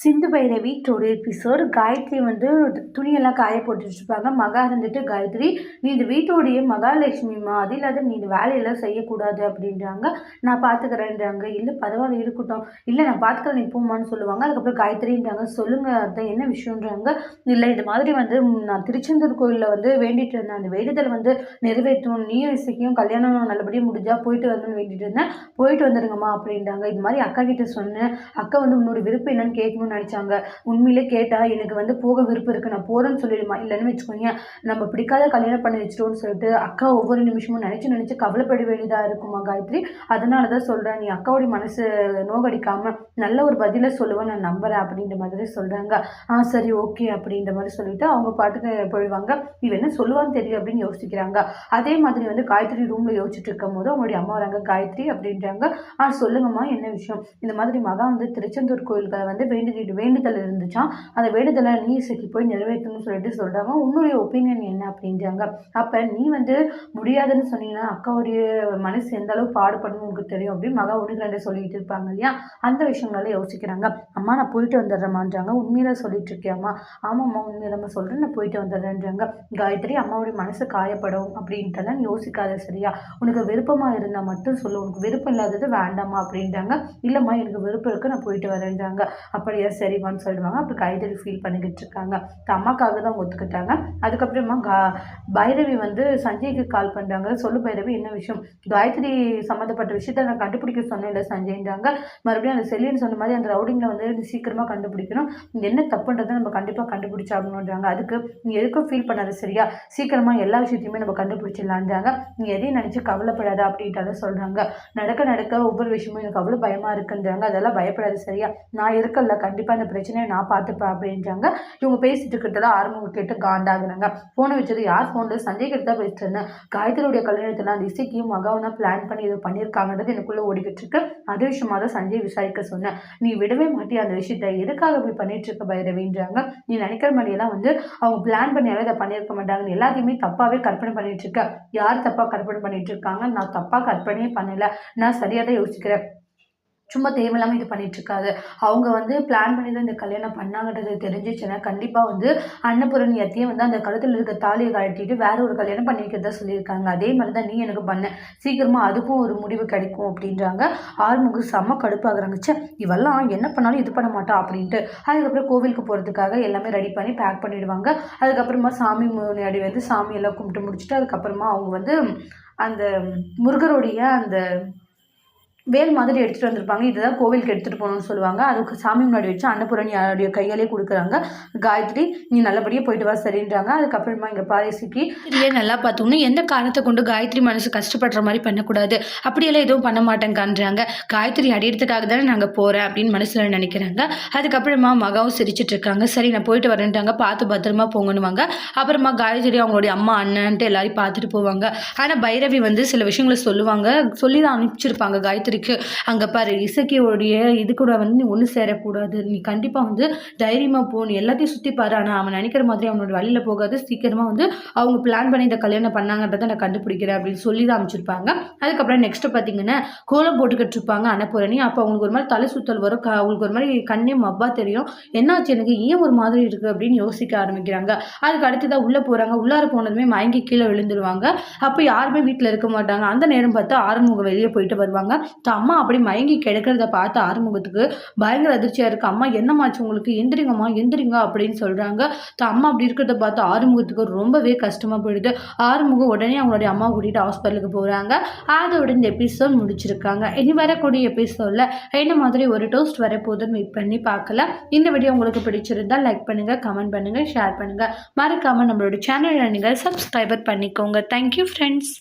சிந்து பைரவி டோட எபிசோட் காயத்ரி வந்து துணியெல்லாம் காய போட்டுட்டு மகா இருந்துட்டு காயத்ரி நீ இந்த வீட்டோடைய மகாலட்சுமிமா அது இல்லாத நீ இந்த வேலையெல்லாம் செய்யக்கூடாது அப்படின்றாங்க. நான் பார்த்துக்கிறேன்றாங்க இல்லை பரவாயில்ல இருக்கட்டும். இல்லை நான் பார்த்துக்கிறேன் நீ போமான்னு சொல்லுவாங்க. அதுக்கப்புறம் காயத்ரின்றாங்க. சொல்லுங்க அதான் என்ன விஷயன்றாங்க இல்லை இது மாதிரி வந்து நான் திருச்செந்தூர் கோயிலில் வந்து வேண்டிட்டு இருந்தேன். அந்த வேண்டுதல் வந்து நிறைவேற்றும் நீயும் இசைக்கும் கல்யாணம் நல்லபடியாக முடிஞ்சா போயிட்டு வரணும்னு வேண்டிட்டு இருந்தேன். போயிட்டு வந்துடுங்கம்மா அப்படின்றாங்க. இது மாதிரி அக்கா கிட்ட சொன்னேன். அக்கா வந்து உன்னோட விருப்பம் என்னன்னு கேட்கணும்னு நினச்சாங்க. உண்மையிலே கேட்டால் எனக்கு வந்து போக விருப்பம் இருக்குது நான் போகிறேன்னு சொல்லிடுமா இல்லைன்னு வச்சுக்கோங்க. நம்ம பிடிக்காத கல்யாணம் பண்ணி வச்சிட்டோம்னு சொல்லிட்டு அக்கா ஒவ்வொரு நிமிஷமும் நினச்சி நினச்சி கவலைப்பட வேண்டியதாக இருக்குமா காயத்ரி? அதனால தான் சொல்கிறேன் நீ அக்காவுடைய மனசு நோகடிக்காமல் நல்ல ஒரு பதிலை சொல்லுவேன் நான் நம்புகிறேன் அப்படின்ற மாதிரி சொல்கிறாங்க ஆ சரி ஓகே அப்படின்ற மாதிரி சொல்லிட்டு அவங்க பாட்டுக்கு போயிடுவாங்க. இவ என்ன சொல்லுவான்னு தெரியும் அப்படின்னு யோசிக்கிறாங்க. அதே மாதிரி வந்து காயத்ரி ரூமில் யோசிச்சுட்டு இருக்கும் போது அவங்களுடைய அம்மா வராங்க. காயத்ரி அப்படின்றாங்க. ஆ சொல்லுங்கம்மா என்ன விஷயம்? இந்த மாதிரி மகா வந்து திருச்செந்தூர் கோயில்களை வந்து வேண்டி வேண்டுதல் இருந்துச்சான் அந்த வேண்டுதலை நீ இசைக்கு போய் நிறைவேற்றணும்னு சொல்லிட்டு சொல்கிறாங்க உன்னுடைய ஒப்பீனியன் என்ன அப்படின்றாங்க. அப்போ நீ வந்து முடியாதுன்னு சொன்னீங்கன்னா அக்காவுடைய மனசு எந்த அளவு பாடுபடணும் உங்களுக்கு தெரியும் அப்படின்னு மகா ஒன்று ரெண்டு சொல்லிட்டு இருப்பாங்க இல்லையா? அந்த விஷயங்களை யோசிக்கிறாங்க. அம்மா நான் போயிட்டு வந்துடுறேம்மான்றாங்க. உண்மையில சொல்லிட்டு இருக்கேம்மா ஆமாம்மா உண்மையிலம்மா சொல்கிறேன் நான் போயிட்டு வந்துடுறேன்றாங்க. காயத்ரி அம்மாவுடைய மனசு காயப்படும் அப்படின்ட்டுலாம் நீ யோசிக்காத சரியா? உனக்கு விருப்பமாக இருந்தால் மட்டும் சொல்லு. உனக்கு விருப்பம் இல்லாதது வேண்டாமா அப்படின்றாங்க. இல்லைம்மா எனக்கு விருப்பம் இருக்குது நான் போயிட்டு வரேன்றாங்க. அப்படியா சரிவான்னு சொல்லுவாங்க. அப்படி கைதடி ஃபீல் பண்ணிக்கிட்டு இருக்காங்க. அம்மாக்காக தான் ஒத்துக்கிட்டாங்க. அதுக்கப்புறமா கா பைரவி வந்து சஞ்சய்க்கு கால் பண்ணுறாங்க சொல்லு பைரவி என்ன விஷயம்? காயத்ரி சம்மந்தப்பட்ட விஷயத்த நான் கண்டுபிடிக்க சொன்னேன் இல்லை சஞ்சய்ன்றாங்க. மறுபடியும் அந்த செல்லின்னு சொன்ன மாதிரி அந்த ரவுடிங்கில் வந்து சீக்கிரமாக கண்டுபிடிக்கணும். என்ன தப்புன்றதை நம்ம கண்டிப்பாக கண்டுபிடிச்சாகணுன்றாங்க அதுக்கு நீ எதுக்கும் ஃபீல் பண்ணாது சரியா? சீக்கிரமாக எல்லா விஷயத்தையுமே நம்ம கண்டுபிடிச்சிடலான்றாங்க. நீ எதையும் நினச்சி கவலைப்படாத அப்படின்ட்டு சொல்கிறாங்க நடக்க நடக்க ஒவ்வொரு விஷயமும் எனக்கு அவ்வளோ பயமாக இருக்குன்றாங்க. அதெல்லாம் பயப்படாது சரியா? நான் இருக்கல கண்டிப்பாக இந்த பிரச்சனையை நான் பார்த்துப்பேன் அப்படின்றாங்க. இவங்க பேசிட்டு இருக்கிறதெல்லாம் ஆரம்பம் கேட்டு காண்டாகிறாங்க. ஃபோனை வச்சது யார் ஃபோனில் சஞ்சய் கிட்ட தான் பேசிட்டு இருந்தேன். காயத்ரியுடைய கல்யாணத்தில் அந்த இசைக்கையும் தான் பிளான் பண்ணி இதை பண்ணியிருக்காங்கன்றது எனக்குள்ளே ஓடிக்கிட்டு இருக்கு அதே விஷயமா தான் சஞ்சய் விசாரிக்க சொன்னேன். நீ விடவே மாட்டியா அந்த விஷயத்த? எதுக்காக இப்படி பண்ணிட்டு இருக்க பைரவின்றாங்க. நீ நினைக்கிற மாதிரியெல்லாம் வந்து அவங்க பிளான் பண்ணியாலும் இதை பண்ணியிருக்க மாட்டாங்கன்னு எல்லாத்தையுமே தப்பாகவே கற்பனை பண்ணிட்டு இருக்க. யார் தப்பாக கற்பனை பண்ணிட்டு இருக்காங்க? நான் தப்பாக கற்பனையே பண்ணலை. நான் சரியாக தான் யோசிக்கிறேன். சும்மா தேவையில்லாமல் இது பண்ணிகிட்ருக்காது அவங்க வந்து பிளான் பண்ணி தான் இந்த கல்யாணம் பண்ணாங்கன்றது தெரிஞ்சிச்சுன்னா கண்டிப்பாக வந்து அன்னபூரணி அத்தையும் வந்து அந்த கழுத்தில் இருக்க தாலியை கழட்டிட்டு வேற ஒரு கல்யாணம் பண்ணி வைக்கிறதா சொல்லியிருக்காங்க. அதே மாதிரி தான் நீ எனக்கு பண்ண. சீக்கிரமாக அதுக்கும் ஒரு முடிவு கிடைக்கும் அப்படின்றாங்க. ஆறுமுகம் செம்ம கடுப்பாகிறாங்க. சே இவெல்லாம் என்ன பண்ணாலும் இது பண்ண மாட்டா அப்படின்ட்டு. அதுக்கப்புறம் கோவிலுக்கு போகிறதுக்காக எல்லாமே ரெடி பண்ணி பேக் பண்ணிவிடுவாங்க அதுக்கப்புறமா சாமி முன்னாடி வந்து சாமி எல்லாம் கும்பிட்டு முடிச்சுட்டு அதுக்கப்புறமா அவங்க வந்து அந்த முருகருடைய அந்த வேல் மாதிரி எடுத்துகிட்டு வந்திருப்பாங்க. இதுதான் கோவிலுக்கு எடுத்துகிட்டு போகணும்னு சொல்லுவாங்க. அதுக்கு சாமி முன்னாடி வச்சு அன்னபூரணி யாருடைய கையாலே கொடுக்குறாங்க. காயத்ரி நீ நல்லபடியாக போயிட்டு வா சரின்றாங்க. அதுக்கப்புறமா இங்கே பாரிசிக்கு இதுலேயே நல்லா பார்த்தோம்னா எந்த காரணத்தை கொண்டு காயத்ரி மனசு கஷ்டப்படுற மாதிரி பண்ணக்கூடாது? அப்படியெல்லாம் எதுவும் பண்ண மாட்டேங்கான்றாங்க காயத்ரி அடிக்கிறதுக்காக தானே நாங்கள் போகிறேன் அப்படின்னு மனசில் நினைக்கிறாங்க. அதுக்கப்புறமா மகாவும் சிரிச்சிட்டு இருக்காங்க. சரி நான் போயிட்டு வரேன்ட்டாங்க. பார்த்து பத்திரமா போங்கணுவாங்க அப்புறமா காயத்ரி அவங்களுடைய அம்மா அண்ணன்ட்டு எல்லாரையும் பார்த்துட்டு போவாங்க. ஆனால் பைரவி வந்து சில விஷயங்களை சொல்லுவாங்க. சொல்லி தான் அனுப்பிச்சிருப்பாங்க காயத்ரி பார்த்துருக்கு அங்கே பாரு இசக்கியோடைய இது கூட வந்து நீ ஒன்று சேரக்கூடாது. நீ கண்டிப்பாக வந்து தைரியமாக போ. நீ எல்லாத்தையும் சுற்றி பாரு. ஆனால் அவன் நினைக்கிற மாதிரி அவனோட வழியில் போகாது. சீக்கிரமாக வந்து அவங்க பிளான் பண்ணி இந்த கல்யாணம் பண்ணாங்கன்றதை நான் கண்டுபிடிக்கிறேன் அப்படின்னு சொல்லி தான் அமைச்சிருப்பாங்க அதுக்கப்புறம் நெக்ஸ்ட்டு பார்த்தீங்கன்னா கோலம் போட்டுக்கிட்டு இருப்பாங்க அன்னபூரணி. அப்போ அவங்களுக்கு ஒரு மாதிரி தலை சுத்தல் வரும். க அவங்களுக்கு ஒரு மாதிரி கண்ணே மப்பா தெரியும். என்னாச்சு எனக்கு? ஏன் ஒரு மாதிரி இருக்குது அப்படின்னு யோசிக்க ஆரம்பிக்கிறாங்க. அதுக்கு அடுத்ததாக உள்ளே போகிறாங்க உள்ளார போனதுமே மயங்கி கீழே விழுந்துருவாங்க. அப்போ யாருமே வீட்டில் இருக்க மாட்டாங்க. அந்த நேரம் பார்த்து ஆறுமுகம் வெளியே போயிட்டு வருவாங்க. தான் அம்மா அப்படி மயங்கி கிடக்கிறத பார்த்து ஆறுமுகத்துக்கு பயங்கர அதிர்ச்சியாக இருக்குது அம்மா என்னமாச்சு உங்களுக்கு? எந்திரிங்கம்மா எந்திரிங்க அப்படின்னு சொல்கிறாங்க தான் அம்மா அப்படி இருக்கிறத பார்த்து ஆறுமுகத்துக்கு ரொம்பவே கஷ்டமாக போயிடுது. ஆறுமுகம் உடனே அவங்களுடைய அம்மா கூட்டிகிட்டு ஹாஸ்பிட்டலுக்கு போகிறாங்க அதோட இந்த எபிசோட் முடிச்சிருக்காங்க. இனி வரக்கூடிய எபிசோடில் என்ன மாதிரி ஒரு டோஸ்ட் வரப்போதும் வெயிட் பண்ணி பார்க்கல இந்த வீடியோ உங்களுக்கு பிடிச்சிருந்தா லைக் பண்ணுங்கள் கமெண்ட் பண்ணுங்கள் ஷேர் பண்ணுங்கள் மறக்காமல் நம்மளோட சேனலை நீங்கள் சப்ஸ்கிரைபர் பண்ணிக்கோங்க. Thank you friends